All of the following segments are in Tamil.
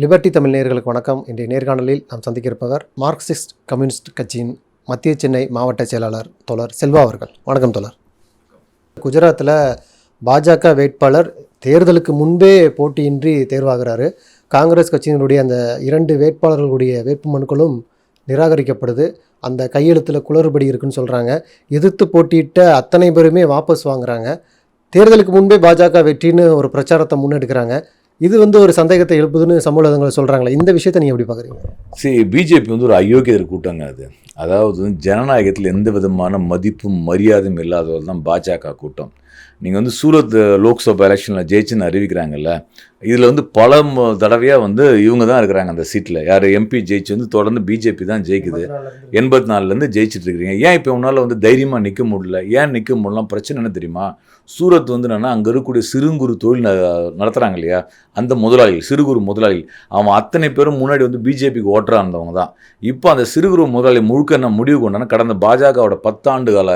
லிபர்டி தமிழ் நேர்களுக்கு வணக்கம். இன்றைய நேர்காணலில் நாம் சந்திக்கிருப்பவர் மார்க்சிஸ்ட் கம்யூனிஸ்ட் கட்சியின் மத்திய சென்னை மாவட்ட செயலாளர் தோழர் செல்வா அவர்கள். வணக்கம் தோழர். குஜராத்தில் பாஜக வேட்பாளர் தேர்தலுக்கு முன்பே போட்டியின்றி தேர்வாகிறாரு. காங்கிரஸ் கட்சியினுடைய அந்த இரண்டு வேட்பாளர்களுடைய வேட்புமனுக்களும் நிராகரிக்கப்படுது. அந்த கையெழுத்தில் குளறுபடி இருக்குன்னு சொல்கிறாங்க எதிர்த்து போட்டியிட்ட அத்தனை பேருமே வாபஸ் வாங்குறாங்க. தேர்தலுக்கு முன்பே பாஜக வெற்றின்னு ஒரு பிரச்சாரத்தை முன்னெடுக்கிறாங்க. இது வந்து ஒரு சந்தேகத்தை எழுப்புதுன்னு சமூக ஊடகங்கள் சொல்கிறாங்களே இந்த விஷயத்தை நீங்கள் எப்படி பார்க்குறீங்க சரி பிஜேபி வந்து ஒரு அயோக்கியர் கூட்டங்க அது. அதாவது ஜனநாயகத்தில் எந்த விதமான மதிப்பும் மரியாதையும் இல்லாதவர் தான் பாஜக கூட்டம். நீங்கள் வந்து சூரத் லோக்சபா எலெக்ஷனில் ஜெயிச்சுன்னு அறிவிக்கிறாங்கல்ல இதில் வந்து பல தடவையாக தடவையா வந்து இவங்க தான் இருக்கிறாங்க அந்த சீட்டில் யார் எம்பி ஜெயிச்சு வந்து தொடர்ந்து பிஜேபி தான் ஜெயிக்குது. எண்பத்தி நாலுலேருந்து ஜெயிச்சுட்டு இருக்கிறீங்க. ஏன் இப்போ உன்னால் வந்து தைரியமாக நிற்க முடியல? ஏன் நிற்க முடியலாம் பிரச்சனை என்ன தெரியுமா? சூரத் வந்து என்னென்னா அங்கே இருக்கக்கூடிய சிறு குறு தொழில் நடத்துகிறாங்க இல்லையா? அந்த முதலாளிகள் சிறு குறு முதலாளிகள். அவன் அத்தனை பேரும் முன்னாடி வந்து பிஜேபிக்கு ஓட்டரா இருந்தவங்க தான். இப்போ அந்த சிறு குறு முதலாளி முழுக்க என்ன முடிவு கொண்டான கடந்த பாஜகவோட பத்தாண்டு கால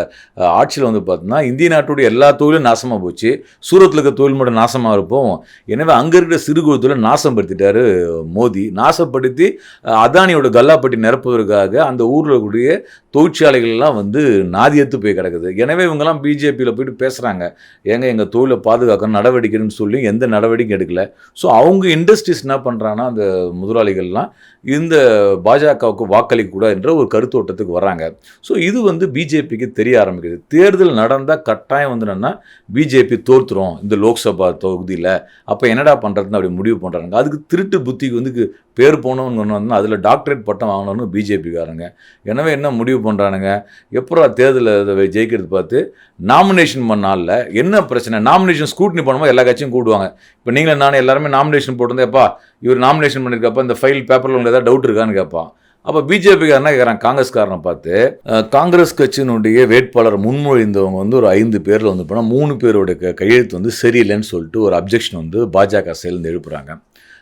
ஆட்சியில் வந்து பார்த்தீங்கன்னா இந்திய நாட்டுடைய எல்லா தொழிலும் நாசமாக போச்சு. சூரத்தில் இருக்க தொழில் மட்டும் நாசமாக இருப்போம். எனவே அங்கே இருக்கிற சிறு குறு தொழில் நாசப்படுத்திட்டாரு மோடி நாசப்படுத்தி அதானியோட கல்லாப்பட்டி நிரப்புவதற்காக அந்த ஊரில் கூடிய தொழிற்சாலைகள் எல்லாம் வந்து நாதியத்து போய் கிடக்குது. எனவே இவங்கெல்லாம் பிஜேபியில் போயிட்டு பேசுகிறாங்க ஏங்க எங்கள் தொழிலை பாதுகாக்க நடவடிக்கைன்னு சொல்லி எந்த நடவடிக்கையும் எடுக்கல. ஸோ அவங்க இண்டஸ்ட்ரீஸ் என்ன பண்ணுறாங்கன்னா அந்த முதலாளிகள்லாம் இந்த பாஜகவுக்கு வாக்களிக்க கூட என்ற ஒரு கருத்தோட்டத்துக்கு வர்றாங்க. ஸோ இது வந்து பிஜேபிக்கு தெரிய ஆரம்பிக்குது. தேர்தல் நடந்தால் கட்டாயம் வந்து என்னென்னா பிஜேபி தோற்றுரும் இந்த லோக்சபா தொகுதியில். அப்போ என்னடா பண்ணுறதுன்னு அப்படி முடிவு பண்ணுறாங்க அதுக்கு திருட்டு புத்திக்கு வந்து பேர் போனவங்க வந்து அதில் டாக்டரேட் பட்டம் வாங்கணும்னு பிஜேபிக்காரங்க எனவே என்ன முடிவு பண்ணுறானுங்க எப்போ தேர்தலில் ஜெயிக்கிறது பார்த்து நாமினேஷன் பண்ணால என்ன பிரச்சனை? நாமினேஷன் ஸ்கூட்னி பண்ணும்போது எல்லா கட்சியும் கூடுவாங்க. இப்போ நீங்களும் நானும் எல்லாருமே நாமினேஷன் போட்டிருந்தேப்பா இவர் நாமினேஷன் பண்ணியிருக்கப்ப இந்த ஃபைல் பேப்பரில் உங்களுக்கு ஏதாவது டவுட் இருக்கான்னு கேட்பான் அப்போ பிஜேபிக்காரனா கேட்குறாங்க காங்கிரஸ்காரனை பார்த்து காங்கிரஸ் கட்சியினுடைய வேட்பாளர் முன்மொழிந்தவங்க வந்து ஒரு ஐந்து பேரில் வந்து போனால் மூணு பேரோட கையெழுத்து வந்து சரியில்லைன்னு சொல்லிட்டு ஒரு அப்ஜெக்ஷன் வந்து பாஜக சேர்ந்து எழுப்புறாங்க.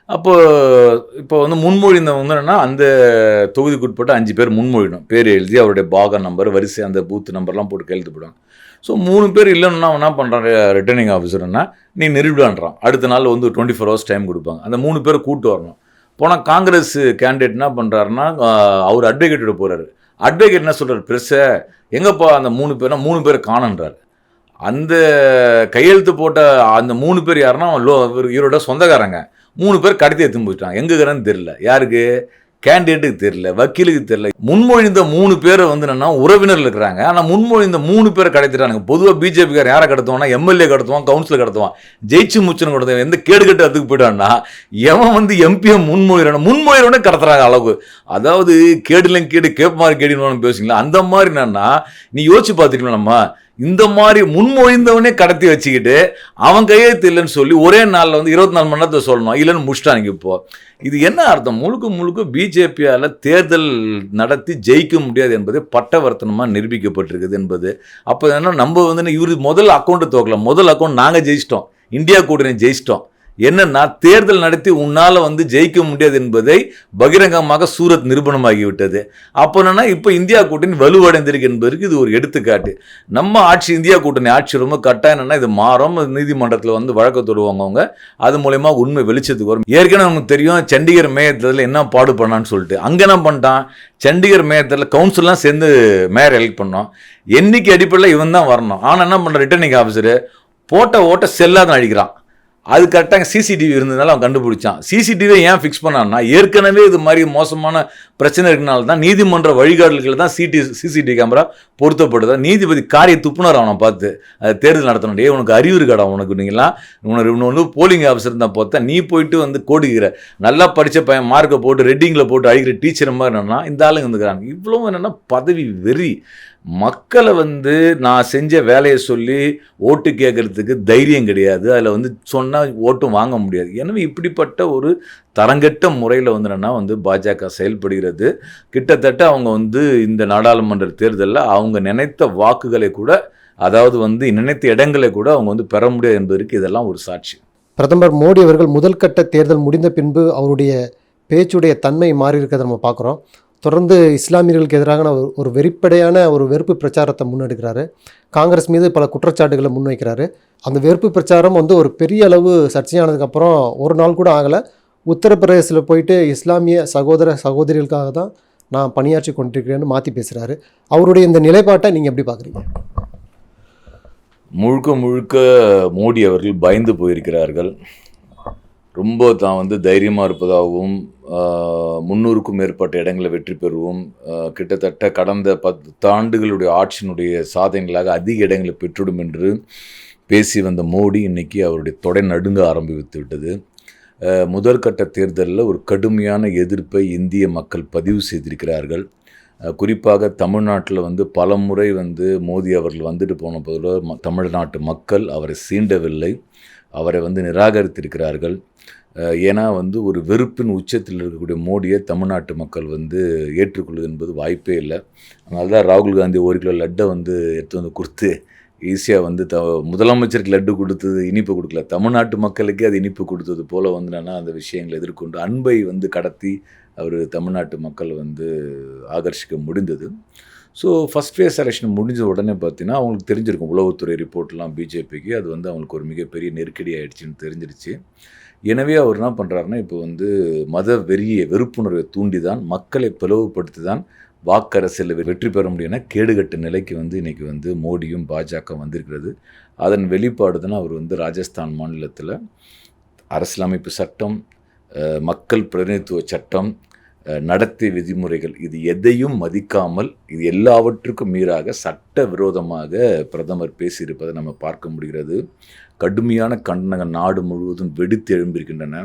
அப்போ இப்போ வந்து முன்மொழிந்தவங்க வந்து என்னென்னா அந்த தொகுதிக்குட்பட்ட அஞ்சு பேர் முன்மொழிடும் பேர் எழுதி அவருடைய பாக நம்பர் வரிசை அந்த பூத் நம்பர்லாம் போட்டு கையெழுத்து போடுவாங்க ஸோ மூணு பேர் இல்லைன்னா அவன் என்ன பண்ணுறான் ரிட்டர்னிங் ஆஃபீஸர்னா நீ நிரூபிடான்றான் அடுத்த நாள் வந்து டுவெண்ட்டி ஃபோர் ஹவர்ஸ் டைம் கொடுப்பாங்க. அந்த மூணு பேர் கூட்டு வரணும். போனால் காங்கிரஸ் கேண்டிடேட் என்ன பண்ணுறாருன்னா அவர் அட்வொகேட்டோட போகிறாரு அட்வொகேட் என்ன சொல்கிறார் ப்ரெஸ்ஸை எங்கப்பா அந்த மூணு பேர்னா மூணு பேர் காணன்றார். அந்த கையெழுத்து போட்ட அந்த மூணு பேர் யாருன்னா அவன் லோ இவரோட சொந்தக்காரங்க. மூணு பேர் கடத்தி எடுத்துன்னு போயிட்டான் எங்கே இருக்கிறான்னு தெரியல. யாருக்கு? கேண்டிடேட்டுக்கு தெரியல. வக்கீலுக்கு தெரியல. முன்மொழிந்த மூணு பேரை வந்து என்னன்னா உறவினர்கள் இருக்கிறாங்க. ஆனால் முன்மொழிந்த மூணு பேரை கடத்திட்டானுங்க. பொதுவாக பிஜேபிக்கார் யாரை கடத்துவான்னா எம்எல்ஏ கடத்துவான் கவுன்சிலர் கடத்துவான். ஜெயிச்சு முச்சுன்னு கொடுத்தவன். எந்த கேடு கட்டு அதுக்கு போயிட்டான்னா எவன் வந்து எம்பியை முன்மொழிறான முன்மொழிறவனே கடத்துறாங்க அளவு அதாவது கேடுலையும் கேடு கேப் மாதிரி கேடுன்னு பேசுங்களா அந்த மாதிரி என்னன்னா நீ யோசிச்சு பார்த்துக்கலாம் நம்ம? இந்த மாதிரி முன்மொழிந்தவனே கடத்தி வச்சுக்கிட்டு அவன் கையெழுத்து இல்லைன்னு சொல்லி ஒரே நாளில் வந்து இருபத்தி நாலு மணி நேரத்தை சொல்லணும். இல்லைன்னு முடிச்சிட்டாங்க இப்போ. இது என்ன அர்த்தம்? முழுக்க முழுக்க பிஜேபியால் தேர்தல் நடத்தி ஜெயிக்க முடியாது என்பது பட்டவர்த்தனமாக நிரூபிக்கப்பட்டிருக்குது என்பது. அப்போ என்ன நம்ம வந்து இவர் முதல் அக்கௌண்ட்டு துவக்கலாம் முதல் அக்கௌண்ட் நாங்கள் ஜெயிச்சிட்டோம். இந்தியா கூட்டணி ஜெயிச்சிட்டோம். என்னன்னா தேர்தல் நடத்தி உன்னால் வந்து ஜெயிக்க முடியாது என்பதை பகிரங்கமாக சூரத் நிரூபணமாகிவிட்டது. அப்போ என்னன்னா இப்போ இந்தியா கூட்டணி வலுவடைந்திருக்கு என்பதற்கு இது ஒரு எடுத்துக்காட்டு. நம்ம ஆட்சி இந்தியா கூட்டணி ஆட்சி ரொம்ப கட்டாயம். என்னன்னா இது மாறும். நீதிமன்றத்தில் வந்து வழக்கு தொடுவாங்க அவங்க. அது மூலயமா உண்மை வெளிச்சத்துக்கு வரும். ஏற்கனவே நமக்கு தெரியும் சண்டிகர் மேயத்தில் என்ன பாடு பண்ணான்னு சொல்லிட்டு. அங்கே என்ன பண்ணிட்டான்? சண்டிகர் மேயத்தில் கவுன்சிலாம் சேர்ந்து மேயர் எலெக்ட் பண்ணோம். எண்ணிக்கை அடிப்படையில் இவன் தான் வரணும். ஆனால் என்ன பண்ணுற ரிட்டர்னிங் ஆஃபீஸரு போட்ட ஓட்ட செல்லாதான் அழிக்கிறான் அது கரெக்டாக சிசிடிவி இருந்ததுனால அவன் கண்டுபிடிச்சான். சிசிடிவியை ஏன் ஃபிக்ஸ் பண்ணான்னா ஏற்கனவே இது மாதிரி மோசமான பிரச்சனை இருக்கனால தான் நீதிமன்ற வழிகாட்டல்கள் தான் சிடி சிசிடிவி கேமரா பொருத்தப்படுது நீதிபதி காரிய துப்புனர் அவனை பார்த்து? அது தேர்தல் நடத்தணும். டே உனக்கு அறிவு இருக்காடா உனக்கு? நீங்களா உனக்கு இன்னும் வந்து போலிங் ஆஃபீஸர் தான் பார்த்தா நீ போயிட்டு வந்து கோடிக்கிற. நல்லா படித்த பையன் மார்க்கை போட்டு ரெட்டிங்கில் போட்டு அழிக்கிற டீச்சர் மாதிரி என்னன்னா இந்த ஆளுங்க இருந்துக்கிறாங்க. இவ்வளோ என்னென்னா பதவி வெறி. மக்களை வந்து நான் செஞ்ச வேலையை சொல்லி ஓட்டு கேட்கறதுக்கு தைரியம் கிடையாது. அதில் வந்து சொன்னால் ஓட்டும் வாங்க முடியாது. எனவே இப்படிப்பட்ட ஒரு தரங்கெட்ட முறையில் வந்து என்னென்னா வந்து பாஜக செயல்படுகிறது. கிட்டத்தட்ட அவங்க வந்து இந்த நாடாளுமன்ற தேர்தலில் அவங்க நினைத்த வாக்குகளை கூட அதாவது வந்து நினைத்த இடங்களை கூட அவங்க வந்து பெற முடியாது என்பதற்கு இதெல்லாம் ஒரு சாட்சி. பிரதமர் மோடி அவர்கள் முதல் கட்ட தேர்தல் முடிந்த பின்பு அவருடைய பேச்சுடைய தன்மை மாறி இருக்கிறத நம்ம பார்க்குறோம். தொடர்ந்து இஸ்லாமியர்களுக்கு எதிரான ஒரு- ஒரு வெறிப்படையான ஒரு வெறுப்பு பிரச்சாரத்தை முன்னெடுக்கிறாரு. காங்கிரஸ் மீது பல குற்றச்சாட்டுகளை முன்வைக்கிறாரு. அந்த வெறுப்பு பிரச்சாரம் வந்து ஒரு பெரிய அளவு சர்ச்சையானதுக்கப்புறம் ஒரு நாள் கூட ஆகலை. உத்தரப்பிரதேசத்தில் போயிட்டு இஸ்லாமிய சகோதர சகோதரிகளுக்காக தான் நான் பணியாற்றி கொண்டிருக்கிறேன்னு மாற்றி பேசுகிறாரு அவருடைய இந்த நிலைப்பாட்டை நீங்கள் எப்படி பார்க்குறீங்க முழுக்க முழுக்க மோடி அவர்கள் பயந்து போயிருக்கிறார்கள். ரொம்ப தான் வந்து தைரியமாக இருப்பதாகவும் முந்நூறுக்கும் முன்னூறுக்கும் மேற்பட்ட இடங்களை வெற்றி பெறுவோம். கிட்டத்தட்ட கடந்த பத்து ஆண்டுகளுடைய ஆட்சியினுடைய சாதனைகளாக அதிக இடங்களை பெற்றுடும் என்று பேசி வந்த மோடி இன்றைக்கி அவருடைய தொடை நடுங்க ஆரம்பித்து விட்டது. முதற்கட்ட தேர்தலில் ஒரு கடுமையான எதிர்ப்பை இந்திய மக்கள் பதிவு செய்திருக்கிறார்கள். குறிப்பாக தமிழ்நாட்டில் வந்து பல முறை வந்து மோடி அவர்கள் வந்துட்டு போன போதில் ம தமிழ்நாட்டு மக்கள் அவரை சீண்டவில்லை. அவரை வந்து நிராகரித்திருக்கிறார்கள். ஏன்னா வந்து ஒரு வெறுப்பின் உச்சத்தில் இருக்கக்கூடிய மோடியை தமிழ்நாட்டு மக்கள் வந்து ஏற்றுக்கொள்வது என்பது வாய்ப்பே இல்லை. அதனால தான் ராகுல் காந்தி ஒரு கிலோ லட்டை வந்து எடுத்து வந்து கொடுத்து ஈஸியாக வந்து த முதலமைச்சருக்கு லட்டு கொடுத்தது இனிப்பு கொடுக்கல. தமிழ்நாட்டு மக்களுக்கே அது இனிப்பு கொடுத்தது போல் வந்து என்னன்னா அந்த விஷயங்களை எதிர்கொண்டு அன்பை வந்து கடத்தி அவர் தமிழ்நாட்டு மக்கள் வந்து ஆகர்ஷிக்க முடிந்தது. ஸோ ஃபஸ்ட் ஃபேஸ் செலெக்ஷன் முடிஞ்ச உடனே பார்த்தீங்கன்னா அவங்களுக்கு தெரிஞ்சிருக்கும். உளவுத்துறை ரிப்போர்ட்லாம் பிஜேபிக்கு அது வந்து அவங்களுக்கு ஒரு மிகப்பெரிய நெருக்கடி ஆயிடுச்சுன்னு தெரிஞ்சிருச்சு. எனவே அவர் என்ன பண்ணுறாருன்னா இப்போ வந்து மத வெறிய வெறுப்புணர்வை தூண்டி தான் மக்களை பிளவுபடுத்தி தான் வாக்கரசில் வெற்றி பெற முடியும்னா கேடுகட்ட நிலைக்கு வந்து இன்றைக்கி வந்து மோடியும் பாஜக வந்திருக்கிறது. அதன் வெளிப்பாடு தான் அவர் வந்து ராஜஸ்தான் மாநிலத்தில் அரசியலமைப்பு சட்டம் மக்கள் பிரதிநிதித்துவ சட்டம் நடத்தை விதிமுறைகள் இது எதையும் மதிக்காமல் இது எல்லாவற்றுக்கும் மீறாக சட்ட விரோதமாக பிரதமர் பேசியிருப்பதை நம்ம பார்க்க முடிகிறது. கடுமையான கண்டனங்கள் நாடு முழுவதும் வெடித்து எழும்பியிருக்கின்றன.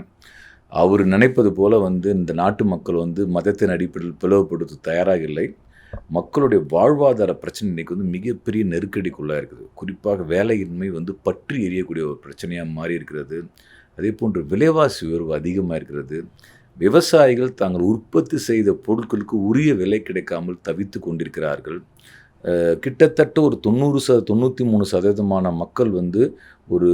அவர் நினைப்பது போல வந்து இந்த நாட்டு மக்கள் வந்து மதத்தின் அடிப்படையில் பிளவுபடுத்த தயாராக இல்லை. மக்களுடைய வாழ்வாதார பிரச்சனை இன்னைக்கு வந்து மிகப்பெரிய நெருக்கடிக்குள்ளாக இருக்குது. குறிப்பாக வேலையின்மை வந்து பற்றி எரியக்கூடிய ஒரு பிரச்சனையாக மாறி இருக்கிறது அதே போன்று விலைவாசி உயர்வு அதிகமாக இருக்கிறது விவசாயிகள் தாங்கள் உற்பத்தி செய்த பொருட்களுக்கு உரிய விலை கிடைக்காமல் தவித்து கொண்டிருக்கிறார்கள். கிட்டத்தட்ட ஒரு தொண்ணூறு ச தொண்ணூற்றி மூணு சதவீதமான மக்கள் வந்து ஒரு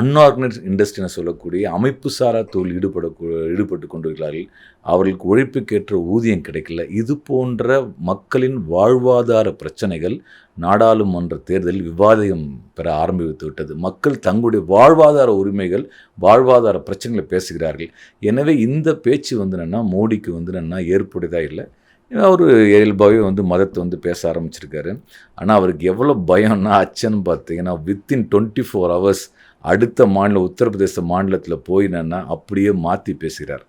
அன்ஆர்கனைஸ் இண்டஸ்ட்ரினை சொல்லக்கூடிய அமைப்பு சாரா தொழில் ஈடுபட ஈடுபட்டு கொண்டிருக்கிறார்கள். அவர்களுக்கு உழைப்புக்கேற்ற ஊதியம் கிடைக்கல. இது போன்ற மக்களின் வாழ்வாதார பிரச்சனைகள் நாடாளுமன்ற தேர்தலில் விவாதம் பெற ஆரம்பித்து விட்டது. மக்கள் தங்களுடைய வாழ்வாதார உரிமைகள் வாழ்வாதார பிரச்சனைகளை பேசுகிறார்கள். எனவே இந்த பேச்சு வந்து என்னென்னா மோடிக்கு வந்து என்னென்னா ஏற்புடையதாக இல்லை. அவர் இயல்பாகவே வந்து மதத்தை வந்து பேச ஆரம்பிச்சிருக்காரு. ஆனால் அவருக்கு எவ்வளோ பயம்னா அச்சன்னு பார்த்தீங்கன்னா வித்தின் டுவெண்ட்டி ஃபோர் ஹவர்ஸ் அடுத்த மாநிலம் உத்தரப்பிரதேச மாநிலத்தில் போய் அப்படியே மாற்றி பேசுகிறார்.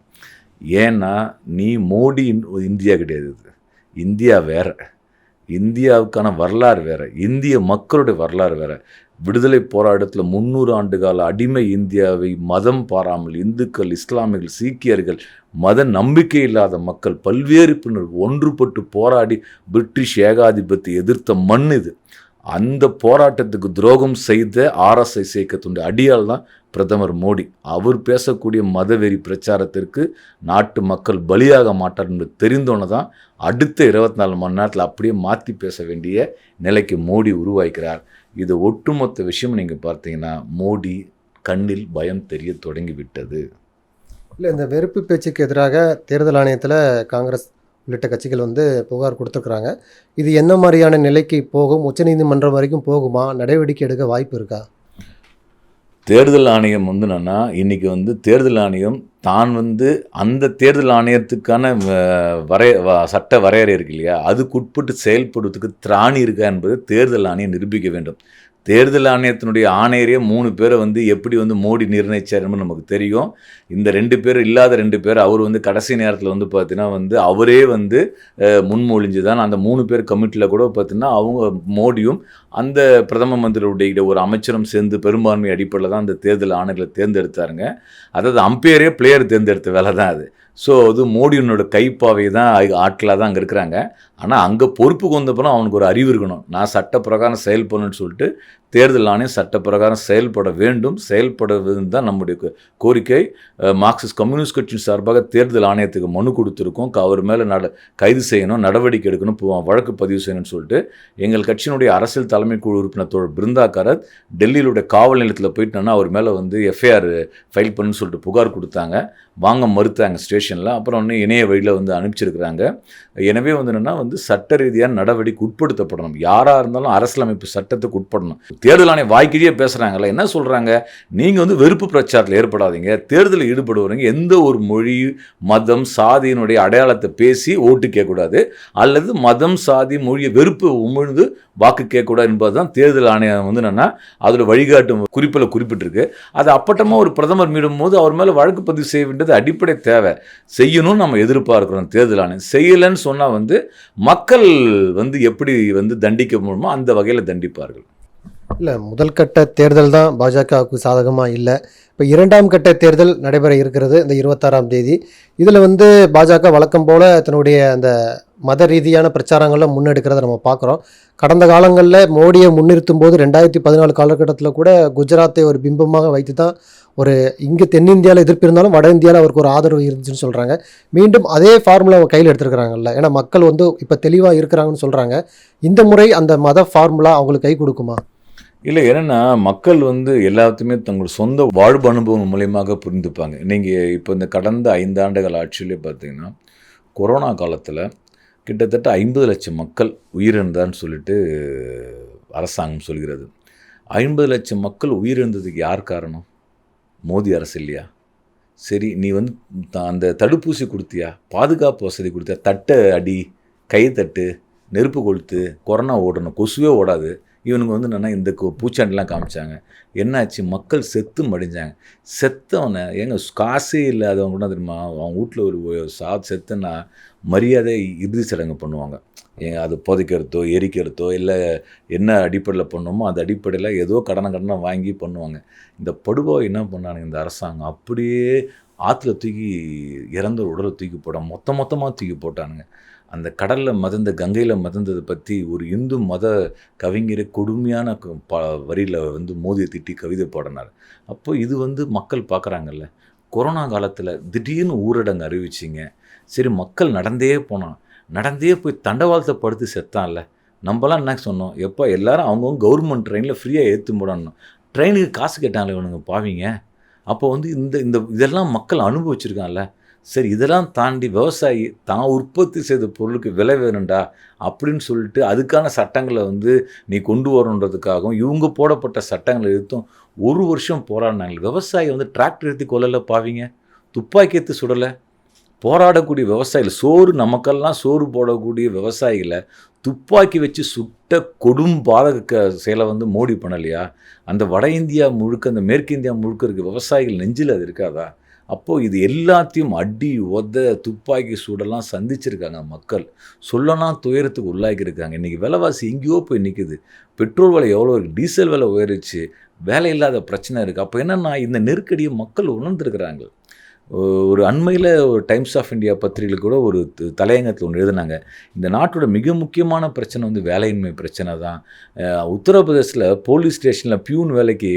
ஏன்னா நீ மோடி இந்தியா கிடையாது இந்தியா வேற. இந்தியாவுக்கான வரலாறு வேறு. இந்திய மக்களுடைய வரலாறு வேறு. விடுதலை போராட்டத்தில் முந்நூறு ஆண்டு கால அடிமை இந்தியாவை மதம் பாராமல் இந்துக்கள் இஸ்லாமியர்கள் சீக்கியர்கள் மத நம்பிக்கை இல்லாத மக்கள் பல்வேறு பின்னர் ஒன்றுபட்டு போராடி பிரிட்டிஷ் ஏகாதிபத்தியை எதிர்த்த மண் இது. அந்த போராட்டத்துக்கு துரோகம் செய்த ஆர்எஸ்ஐ இயக்கத்துடைய அடியால் தான் பிரதமர் மோடி. அவர் பேசக்கூடிய மதவெறி பிரச்சாரத்திற்கு நாட்டு மக்கள் பலியாக மாட்டார் என்று தெரிந்தோன்னு தான் அடுத்த இருபத்தி நாலு மணி நேரத்தில் அப்படியே மாற்றி பேச வேண்டிய நிலைக்கு மோடி உருவாக்கிறார் இது ஒட்டுமொத்த விஷயம் நீங்கள் பார்த்தீங்கன்னா மோடி கண்ணில் பயம் தெரிய தொடங்கிவிட்டது இல்லை இந்த வெறுப்பு பேச்சுக்கு எதிராக தேர்தல் ஆணையத்தில் காங்கிரஸ் உள்ளிட்ட கட்சிகள் வந்து புகார் கொடுத்துருக்குறாங்க. இது என்ன மாதிரியான நிலைக்கு போகும்? உச்சநீதிமன்றம் வரைக்கும் போகுமா? நடவடிக்கை எடுக்க வாய்ப்பு இருக்கா? தேர்தல் ஆணையம் வந்து என்னென்னா இன்றைக்கி வந்து தேர்தல் ஆணையம் தான் வந்து அந்த தேர்தல் ஆணையத்துக்கான வரைய வ- சட்ட வரையறை இருக்கு இல்லையா? அதுக்குட்பட்டு செயல்படுவதற்கு திராணி இருக்கா என்பது தேர்தல் ஆணையம் நிரூபிக்க வேண்டும். தேர்தல் ஆணையத்தினுடைய ஆணையரே மூணு பேரை வந்து எப்படி வந்து மோடி நிர்ணயிச்சாருன்னு நமக்கு தெரியும். இந்த ரெண்டு பேர் இல்லாத ரெண்டு பேர் அவர் வந்து கடைசி நேரத்தில் வந்து பார்த்தீங்கன்னா வந்து அவரே வந்து முன்மொழிஞ்சு தான் அந்த மூணு பேர் கமிட்டியில் கூட பார்த்தீங்கன்னா அவங்க மோடியும் அந்த பிரதம மந்திரியுடைய ஒரு அமைச்சரும் சேர்ந்து பெரும்பான்மை அடிப்படையில் தான் அந்த தேர்தல் ஆணையர்களை தேர்ந்தெடுத்தாருங்க. அதாவது அம்பையரே பிளேயர் தேர்ந்தெடுத்த வேலை தான் அது. ஸோ அது மோடியினோட கைப்பாவை தான் ஆட்களாக தான் அங்கே இருக்கிறாங்க. ஆனால் அங்கே பொறுப்புக்கு வந்தப்பறம் அவனுக்கு ஒரு அறிவு இருக்கணும். நான் சட்ட பிரகாரம் செயல்படணும்னு சொல்லிட்டு தேர்தல் ஆணையம் சட்ட பிரகாரம் செயல்பட வேண்டும். செயல்படுவதுன்னு தான் நம்முடைய கோரிக்கை. மார்க்சிஸ்ட் கம்யூனிஸ்ட் கட்சியின் சார்பாக தேர்தல் ஆணையத்துக்கு மனு கொடுத்துருக்கோம். அவர் மேலே நட கைது செய்யணும் நடவடிக்கை எடுக்கணும் வழக்கு பதிவு செய்யணும்னு சொல்லிட்டு. எங்கள் கட்சியினுடைய அரசியல் தலைமை குழு உறுப்பினர் தோழர் பிருந்தா கரத் டெல்லியிலுடைய காவல் நிலையத்தில் போயிட்டோன்னா அவர் மேலே வந்து எஃப்ஐஆர் ஃபைல் பண்ணுன்னு சொல்லிட்டு புகார் கொடுத்தாங்க. வாங்க மறுத்தாங்க ஸ்டேஷனில். அப்புறம் ஒன்று இணைய வழியில் வந்து அனுப்பிச்சிருக்கிறாங்க. எனவே வந்து என்னென்னா வந்து சட்ட ரீதியான நடவடிக்கை உட்படுத்தப்படணும். யாராக இருந்தாலும் அரசியலமைப்பு சட்டத்துக்கு உட்படணும். தேர்தல் ஆணையம் வாய்க்கிழியே பேசுகிறாங்கல்ல என்ன சொல்கிறாங்க நீங்கள் வந்து வெறுப்பு பிரச்சாரத்தில் ஏற்படாதீங்க. தேர்தலில் ஈடுபடுவவங்க எந்த ஒரு மொழி மதம் சாதியினுடைய அடையாளத்தை பேசி ஓட்டு கேட்கக்கூடாது. அல்லது மதம் சாதி மொழியை வெறுப்பு உமிழ்ந்து வாக்கு கேட்கக்கூடாது என்பது தான் தேர்தல் ஆணையம் வந்து என்னென்னா அதோட வழிகாட்டும் குறிப்பில் குறிப்பிட்டிருக்கு. அது அப்பட்டமாக ஒரு பிரதமர் மீடும் போது அவர் மேலே வழக்கு பதிவு செய்ய வேண்டியது அடிப்படை தேவை. செய்யணும்னு நம்ம எதிர்பார்க்குறோம் தேர்தல் ஆணையம். செய்யலைன்னு சொன்னால் வந்து மக்கள் வந்து எப்படி வந்து தண்டிக்க முடியுமோ அந்த வகையில் தண்டிப்பார்கள். இல்லை முதல் கட்ட தேர்தல் தான் பாஜகவுக்கு சாதகமாக இல்லை. இப்போ இரண்டாம் கட்ட தேர்தல் நடைபெற இருக்கிறது இந்த இருபத்தாறாம் தேதி. இதில் வந்து பாஜக வழக்கம் போல் தன்னுடைய அந்த மத ரீதியான பிரச்சாரங்களை முன்னெடுக்கிறத நம்ம பார்க்குறோம். கடந்த காலங்களில் மோடியை முன்னிறுத்தும் போது ரெண்டாயிரத்தி பதினாலு காலகட்டத்தில் கூட குஜராத்தை ஒரு பிம்பமாக வைத்து தான் ஒரு இங்கே தென்னிந்தியாவில் எதிர்ப்பு இருந்தாலும் வட இந்தியாவில் அவருக்கு ஒரு ஆதரவு இருந்துச்சுன்னு சொல்கிறாங்க மீண்டும் அதே ஃபார்முலா அவங்க கையில் எடுத்துருக்கிறாங்கல்ல. ஏன்னா மக்கள் வந்து இப்போ தெளிவாக இருக்கிறாங்கன்னு சொல்கிறாங்க இந்த முறை அந்த மத ஃபார்முலா அவங்களுக்கு கை கொடுக்குமா? இல்லை என்னென்னா மக்கள் வந்து எல்லாத்தையுமே தங்களோட சொந்த வாழ்வு அனுபவம் மூலியமாக புரிந்துப்பாங்க. நீங்கள் இப்போ இந்த கடந்த ஐந்தாண்டுகள் ஆட்சியிலே பார்த்தீங்கன்னா கொரோனா காலத்தில் கிட்டத்தட்ட ஐம்பது லட்சம் மக்கள் உயிரிழந்தான்னு சொல்லிட்டு அரசாங்கம் சொல்கிறது. ஐம்பது லட்சம் மக்கள் உயிரிழந்ததுக்கு யார் காரணம்? மோடி அரசு இல்லையா? சரி நீ வந்து அந்த தடுப்பூசி கொடுத்தியா? பாதுகாப்பு வசதி கொடுத்தியா? தட்டை அடி கை தட்டு நெருப்பு கொளுத்து கொரோனா ஓடணும் கொசுவே ஓடாது. இவனுங்க வந்து என்னன்னா இந்த கு- பூச்சாண்டிலாம் காமிச்சாங்க. என்னாச்சு? மக்கள் செத்து மடிஞ்சாங்க. செத்தவனை ஏங்க காசே இல்லாதவங்க கூட தெரியுமா? அவங்க வீட்டில் ஒரு சா செத்துன்னா மரியாதை இறுதி சடங்கு பண்ணுவாங்க. எங்கள் அது புதைக்கிறதோ எரிக்கிறதோ இல்லை என்ன அடிப்படையில் பண்ணணுமோ அந்த அடிப்படையில் ஏதோ கடனை கடனை வாங்கி பண்ணுவாங்க. இந்த படுபாவை என்ன பண்ணானுங்க? இந்த அரசாங்கம் அப்படியே ஆற்றுல தூக்கி இறந்த ஒரு உடலை தூக்கி போட்டான் மொத்த மொத்தமாக தூக்கி போட்டானுங்க. அந்த கடலில் மதந்த கங்கையில் மதந்ததை பற்றி ஒரு இந்து மத கவிஞரை கொடுமையான ப வரியில் வந்து மோதியை திட்டி கவிதை பாடினார். அப்போ இது வந்து மக்கள் பார்க்குறாங்கல்ல கொரோனா காலத்தில் திடீர்னு ஊரடங்கு அறிவிச்சிங்க. சரி மக்கள் நடந்தே போனான் நடந்தே போய் தண்டவாளத்தை படுத்து செத்தான்ல. நம்மலாம் என்ன சொன்னோம்? எப்போ எல்லாரும் அவங்கவுங்க கவர்மெண்ட் ட்ரெயினில் ஃப்ரீயாக ஏற்றி போடணும். ட்ரெயினுக்கு காசு கேட்டாங்களே இவனுங்க பாவீங்க. அப்போ வந்து இந்த இந்த இதெல்லாம் மக்கள் அனுபவிச்சிருக்கான்ல சரி இதெல்லாம் தாண்டி விவசாயி தான் உற்பத்தி செய்த பொருளுக்கு விலை வேணும்டா அப்படின்னு சொல்லிட்டு அதுக்கான சட்டங்களை வந்து நீ கொண்டு வரணுன்றதுக்காகவும் இவங்க போடப்பட்ட சட்டங்களை எடுத்தும் ஒரு வருஷம் போராடினாங்க விவசாயி வந்து டிராக்டர் ஏற்றி கொல்லலை பாவீங்க? துப்பாக்கி எடுத்து சுடலை? போராடக்கூடிய விவசாயிகள் சோறு நமக்கெல்லாம் சோறு போடக்கூடிய விவசாயிகளை துப்பாக்கி வச்சு சுட்ட கொடும் பாதக செயலை வந்து மோடி பண்ணலையா? அந்த வட இந்தியா முழுக்க அந்த மேற்கிந்தியா முழுக்க இருக்க விவசாயிகள் நெஞ்சில் அது இருக்காதா? அப்போது இது எல்லாத்தையும் அடி உத துப்பாக்கி சூடெல்லாம் சந்திச்சிருக்காங்க மக்கள். சொல்லனா துயரத்துக்கு உள்ளாக்கியிருக்காங்க. இன்றைக்கி விலைவாசி எங்கேயோ போய் நிற்குது பெட்ரோல் விலை எவ்வளோ இருக்குது டீசல் விலை உயரிச்சு. வேலை இல்லாத பிரச்சனை இருக்குது அப்போ என்னென்னா இந்த நெருக்கடியை மக்கள் உணர்ந்துருக்கிறாங்க. ஒரு அண்மையில் ஒரு டைம்ஸ் ஆஃப் இந்தியா பத்திரிகையில் கூட ஒரு தலையங்கத்தில் ஒன்று எழுதினாங்க. இந்த நாட்டோட மிக முக்கியமான பிரச்சனை வந்து வேலையின்மை பிரச்சனை தான். உத்தரப்பிரதேசில் போலீஸ் ஸ்டேஷனில் பியூன் வேலைக்கு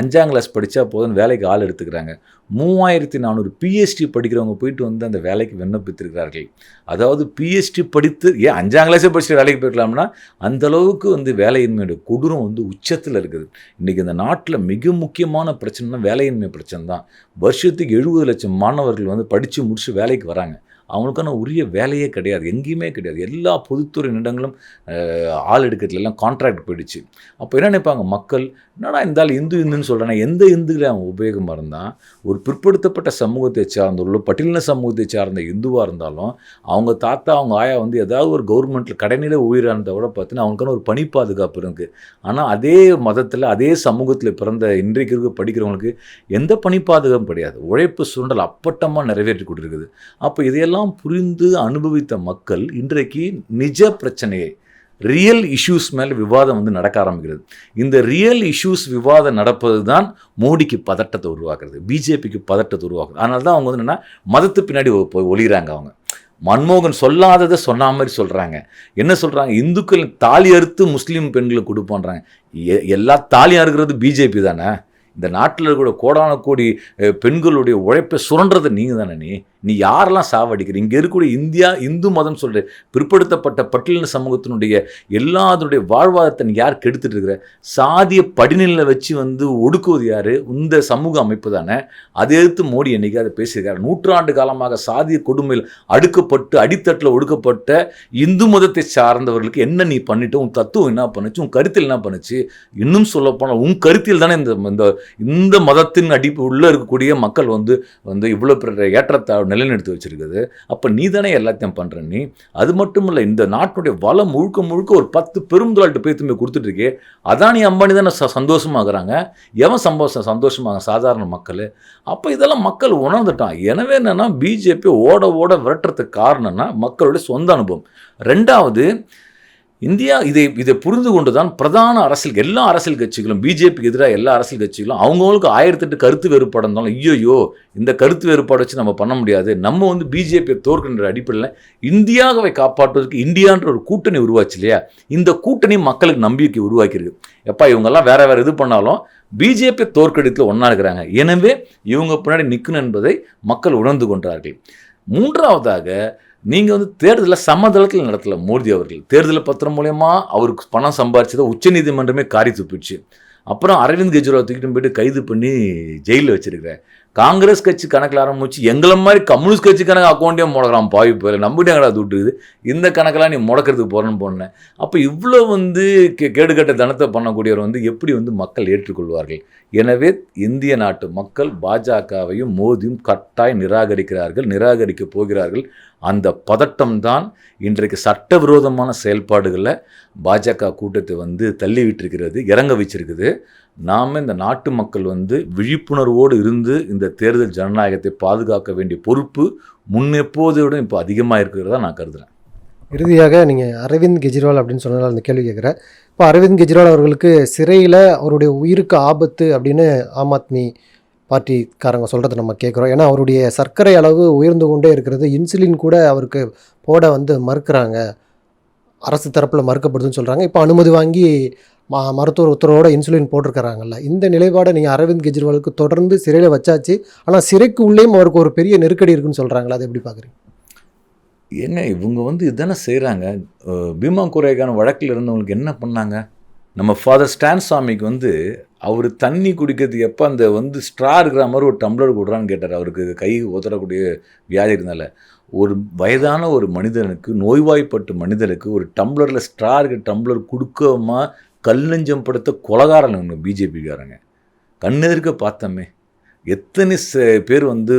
அஞ்சாம் கிளாஸ் படித்தா போதும் வேலைக்கு ஆள் எடுத்துக்கிறாங்க. மூவாயிரத்தி நானூறு பிஎஸ்டி படிக்கிறவங்க போயிட்டு வந்து அந்த வேலைக்கு விண்ணப்பித்திருக்கிறார்கள். அதாவது பிஎஸ்டி படித்து ஏன் அஞ்சாம் கிளாஸே படிச்சுட்டு வேலைக்கு போயிருக்கலாம்னா அந்தளவுக்கு வந்து வேலையின்மையோட கொடூரம் வந்து உச்சத்தில் இருக்குது. இன்றைக்கி இந்த நாட்டில் மிக முக்கியமான பிரச்சனைனா வேலையின்மை பிரச்சனை தான் வருஷத்துக்கு எழுபது லட்சம் மாணவர்கள் வந்து படித்து முடிச்சு வேலைக்கு வராங்க. அவங்களுக்கான உரிய வேலையே கிடையாது எங்கேயுமே கிடையாது. எல்லா பொதுத்துறை நிலங்களும் ஆள் எடுக்கிறதுல எல்லாம் கான்ட்ராக்ட் போயிடுச்சு. அப்போ என்ன நினைப்பாங்க மக்கள்? என்னடா இந்த இந்து இந்துன்னு சொல்கிறாங்க எந்த இந்துகளை அவன் உபயோகமாக இருந்தால் ஒரு பிற்படுத்தப்பட்ட சமூகத்தை சார்ந்துள்ள பட்டியலின சமூகத்தை சார்ந்த இந்துவாக இருந்தாலும் அவங்க தாத்தா அவங்க ஆயா வந்து ஏதாவது ஒரு கவர்மெண்ட்டில் கடைநிலை உயிரானதை விட பார்த்தீங்கன்னா அவங்களுக்கான ஒரு பணி பாதுகாப்பு இருக்குது ஆனால் அதே மதத்தில் அதே சமூகத்தில் பிறந்த இன்றைக்கு இருக்க படிக்கிறவங்களுக்கு எந்த பணி பாதுகாப்பும் கிடையாது. உழைப்பு சுரண்டல் அப்பட்டமாக நிறைவேற்றி கொண்டிருக்குது. அப்போ இதையெல்லாம் புரிந்து அனுபவித்த மக்கள் இன்றைக்கு நிஜ பிரச்சனையை ரியல் இஷ்யூஸ் மேலே விவாதம் வந்து நடக்க ஆரம்பிக்கிறது. இந்த ரியல் இஷ்யூஸ் விவாதம் நடப்பது தான் மோடிக்கு பதட்டத்தை உருவாக்குறது பிஜேபிக்கு பதட்டத்தை உருவாக்குது அதனால தான் அவங்க வந்து என்னென்னா மதத்து பின்னாடி போய் ஒளிகிறாங்க அவங்க. மன்மோகன் சொல்லாததை சொன்ன மாதிரி சொல்கிறாங்க என்ன சொல்கிறாங்க இந்துக்கள் தாலி அறுத்து முஸ்லீம் பெண்களுக்கு கொடுப்போன்றாங்க. எ- எல்லா தாலி அறுக்கிறது பிஜேபி தானே? இந்த நாட்டில் இருக்கிற கோடான கோடி பெண்களுடைய உழைப்பை சுரண்டுறது நீங்கள் தானே நீ? நீ யாரெல்லாம் சாவடிக்கிற? இங்கே இருக்கக்கூடிய இந்தியா இந்து மதம் சொல்கிற பிற்படுத்தப்பட்ட பட்டியலின சமூகத்தினுடைய எல்லாத்துடைய வாழ்வாதாரத்தை நீ யார் கெடுத்துட்டு இருக்கிற? சாதிய படிநிலையில் வச்சு வந்து ஒடுக்குவது யார்? இந்த சமூக அமைப்பு தானே. அதை எதிர்த்து மோடி என்னைக்கு அதை பேசியிருக்காரு. நூற்றாண்டு காலமாக சாதிய கொடுமையில் அடுக்கப்பட்டு அடித்தட்டில் ஒடுக்கப்பட்ட இந்து மதத்தை சார்ந்தவர்களுக்கு என்ன நீ பண்ணிட்ட? உன் தத்துவம் என்ன பண்ணுச்சு? உன் கருத்தில் என்ன பண்ணுச்சு? இன்னும் சொல்லப்போனால் உன் கருத்தில் தானே இந்த இந்த இந்த மதத்தின் அடிப்பு உள்ளே இருக்கக்கூடிய மக்கள் வந்து வந்து இவ்வளோ பெரிய ஏற்றத்தை நிலைநிறுத்தி வச்சுருக்குது. அப்போ நீ தானே எல்லாத்தையும் பண்ணுற நீ? அது மட்டும் இல்லை இந்த நாட்டினுடைய வளம் முழுக்க முழுக்க ஒரு பத்து பெருந்தொழில்கிட்ட போய் திரும்பி கொடுத்துட்ருக்கே அதான் அதானி அம்பானி தானே ச சந்தோஷமாகறாங்க. எவன் சந்தோஷம் சந்தோஷமாக சாதாரண மக்கள். அப்போ இதெல்லாம் மக்கள் உணர்ந்துட்டான். எனவே என்னென்னா பிஜேபி ஓட ஓட விரட்டுறதுக்கு காரணம்னா மக்களுடைய சொந்த அனுபவம். ரெண்டாவது இந்தியா இதை இதை புரிந்து கொண்டு தான் பிரதான அரசியல் எல்லா அரசியல் கட்சிகளும் பிஜேபிக்கு எதிராக எல்லா அரசியல் கட்சிகளும் அவங்கவுங்களுக்கு ஆயிரத்தெட்டு கருத்து வேறுபாடு இருந்தாலும் ஐயோயோ இந்த கருத்து வேறுபாடு வச்சு நம்ம பண்ண முடியாது. நம்ம வந்து பிஜேபியை தோற்கின்ற அடிப்படையில் இந்தியாவை காப்பாற்றுவதற்கு இந்தியான்ற ஒரு கூட்டணி உருவாச்சு இல்லையா? இந்த கூட்டணி மக்களுக்கு நம்பிக்கை உருவாக்கியிருக்கு. எப்பா இவங்கெல்லாம் வேற வேற இது பண்ணாலும் பிஜேபி தோற்கடித்து ஒன்றா இருக்கிறாங்க. எனவே இவங்க பின்னாடி நிற்கணும் என்பதை மக்கள் உணர்ந்து கொண்டார்கள். மூன்றாவதாக நீங்கள் வந்து தேர்தலில் சமதளத்தில் நடத்தல மோடி அவர்கள். தேர்தல் பத்திரம் மூலயமா அவருக்கு பணம் சம்பாரிச்சதை உச்சநீதிமன்றமே காரி துப்பிடுச்சு. அப்புறம் அரவிந்த் கெஜ்ரிவால் தூக்கிட்டு போயிட்டு கைது பண்ணி ஜெயிலில் வச்சிருக்கிறேன். காங்கிரஸ் கட்சி கணக்கில் ஆரம்பிச்சு எங்களை மாதிரி கம்யூனிஸ்ட் கட்சி கணக்கு அக்கௌண்ட்டே முடக்கிறான். பாவி போயில. நம்பிட்டு எங்கடா துட்டுக்குது இந்த கணக்கெல்லாம் நீ முடக்கிறதுக்கு போகிறேன்னு போனேன். அப்போ இவ்வளோ வந்து கே கேடுகட்ட தனத்தை பண்ணக்கூடியவர் வந்து எப்படி வந்து மக்கள் ஏற்றுக்கொள்வார்கள்? எனவே இந்திய நாட்டு மக்கள் பாஜகவையும் மோதியும் கட்டாய் நிராகரிக்கிறார்கள் நிராகரிக்க போகிறார்கள். அந்த பதட்டம் தான் இன்றைக்கு சட்டவிரோதமான செயல்பாடுகளில் பாஜக கூட்டத்தை வந்து தள்ளி விட்டிருக்கிறது இறங்க வச்சிருக்குது. நாம் இந்த நாட்டு மக்கள் வந்து விழிப்புணர்வோடு இருந்து இந்த தேர்தல் ஜனநாயகத்தை பாதுகாக்க வேண்டிய பொறுப்பு முன்னெப்போதை விட இப்போ அதிகமாக இருக்கிறதா நான் கருதுகிறேன் இறுதியாக நீங்கள் அரவிந்த் கெஜ்ரிவால் அப்படின்னு சொன்னதால் அந்த கேள்வி கேட்குறேன் இப்போ அரவிந்த் கெஜ்ரிவால் அவர்களுக்கு சிறையில் அவருடைய உயிருக்கு ஆபத்து அப்படின்னு ஆம் ஆத்மி பார்ட்டிக்காரங்க சொல்கிறத நம்ம கேட்குறோம் ஏன்னா அவருடைய சர்க்கரை அளவு உயர்ந்து கொண்டே இருக்கிறது இன்சுலின் கூட அவருக்கு போட வந்து மறுக்கிறாங்க. அரசு தரப்பில் மறுக்கப்படுதுன்னு சொல்கிறாங்க இப்போ அனுமதி வாங்கி ம மருத்துவர் உத்தரவோட இன்சுலின் போட்டிருக்கிறாங்கல்ல. இந்த நிலைப்பாடை நீங்கள் அரவிந்த் கெஜ்ரிவாலுக்கு தொடர்ந்து சிறையில் வச்சாச்சு. ஆனால் சிறைக்கு உள்ளேயும் அவருக்கு ஒரு பெரிய நெருக்கடி இருக்குன்னு சொல்கிறாங்களா அதை எப்படி பார்க்குறீங்க என்ன இவங்க வந்து இதுதானே செய்கிறாங்க பீமா குறைக்கான வழக்கில் இருந்தவங்களுக்கு என்ன பண்ணாங்க? நம்ம ஃபாதர் ஸ்டான் சாமிக்கு வந்து அவர் தண்ணி குடிக்கிறதுக்கு எப்போ அந்த வந்து ஸ்ட்ரா இருக்கிற மாதிரி ஒரு டம்ளர் கொடுறான்னு கேட்டார். அவருக்கு கை உதறக்கூடிய வியாதி இருந்தால ஒரு வயதான ஒரு மனிதனுக்கு நோய்வாய்ப்பட்ட மனிதனுக்கு ஒரு டம்ளரில் ஸ்ட்ரா இருக்கிற டம்ளர் கொடுக்காம கல்லஞ்சம் படுத்த கொலகாரன் பிஜேபிக்காரங்க கண்ணெதிர்க்க பார்த்தோமே. எத்தனை ச- பேர் வந்து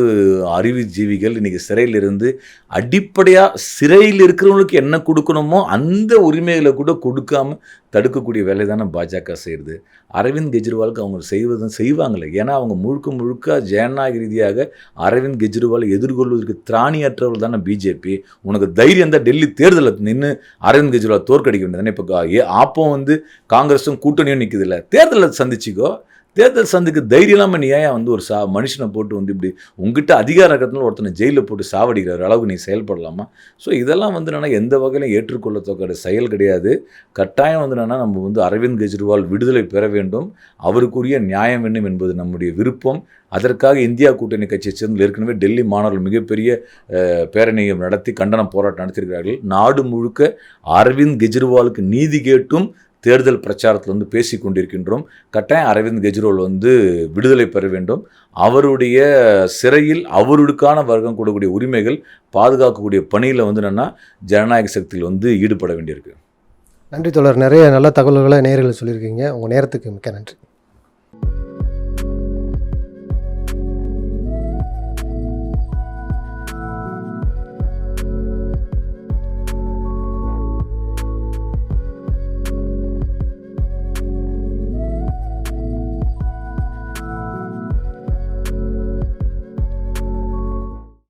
அறிவுஜீவிகள் இன்றைக்கி சிறையில் இருந்து அடிப்படையாக சிறையில் இருக்கிறவங்களுக்கு என்ன கொடுக்கணுமோ அந்த உரிமைகளை கூட கொடுக்காம தடுக்கக்கூடிய வேலை தானே பாஜக செய்கிறது அரவிந்த் கெஜ்ரிவாலுக்கு அவங்க செய்வதும் செய்வாங்களே. ஏன்னா அவங்க முழுக்க முழுக்க ஜனநாயக ரீதியாக அரவிந்த் கெஜ்ரிவாலை எதிர்கொள்வதற்கு திராணியற்றவர்கள் தானே பிஜேபி. உனக்கு தைரியம் தான் டெல்லி தேர்தலில் நின்று அரவிந்த் கெஜ்ரிவால் தோற்கடிக்க வேண்டியது தானே. இப்போ ஆப்போ வந்து காங்கிரஸும் கூட்டணியும் நிற்குதில்ல தேர்தலில் சந்திச்சிக்கோ. தேர்தல் சந்திக்கு தைரியம் இல்லாமல் நீ ஏன் வந்து ஒரு சா மனுஷனை போட்டு வந்து இப்படி உங்ககிட்ட அதிகாரம் இருக்கிறதுனால ஒருத்தனை ஜெயிலில் போட்டு சாவடிக்கிற அளவுக்கு நீ செயல்படலாமா? ஸோ இதெல்லாம் வந்து என்னென்னா எந்த வகையிலும் ஏற்றுக்கொள்ளத்தக்க செயல் கிடையாது. கட்டாயம் வந்து என்னென்னா நம்ம வந்து அரவிந்த் கெஜ்ரிவால் விடுதலை பெற வேண்டும். அவருக்குரிய நியாயம் வேண்டும் என்பது நம்முடைய விருப்பம். அதற்காக இந்தியா கூட்டணி கட்சியை சேர்ந்து ஏற்கனவே டெல்லி மாணவர்கள் மிகப்பெரிய பேரணியம் பேரணியை நடத்தி கண்டன போராட்டம் நடத்தியிருக்கிறார்கள். நாடு முழுக்க அரவிந்த் கெஜ்ரிவாலுக்கு நீதி கேட்டும் தேர்தல் பிரச்சாரத்தில் வந்து பேசி கொண்டிருக்கின்றோம். கட்டாயம் அரவிந்த் கெஜ்ரிவால் வந்து விடுதலை பெற வேண்டும். அவருடைய சிறையில் அவருக்கான வர்க்கம் கூடக்கூடிய உரிமைகள் பாதுகாக்கக்கூடிய பணியில் வந்து என்னென்னா ஜனநாயக சக்தியில் வந்து ஈடுபட வேண்டியிருக்கு. நன்றி தொடர் நிறைய நல்ல தகவல்களை நேரில் சொல்லியிருக்கீங்க. உங்கள் நேரத்துக்கு மிக்க நன்றி.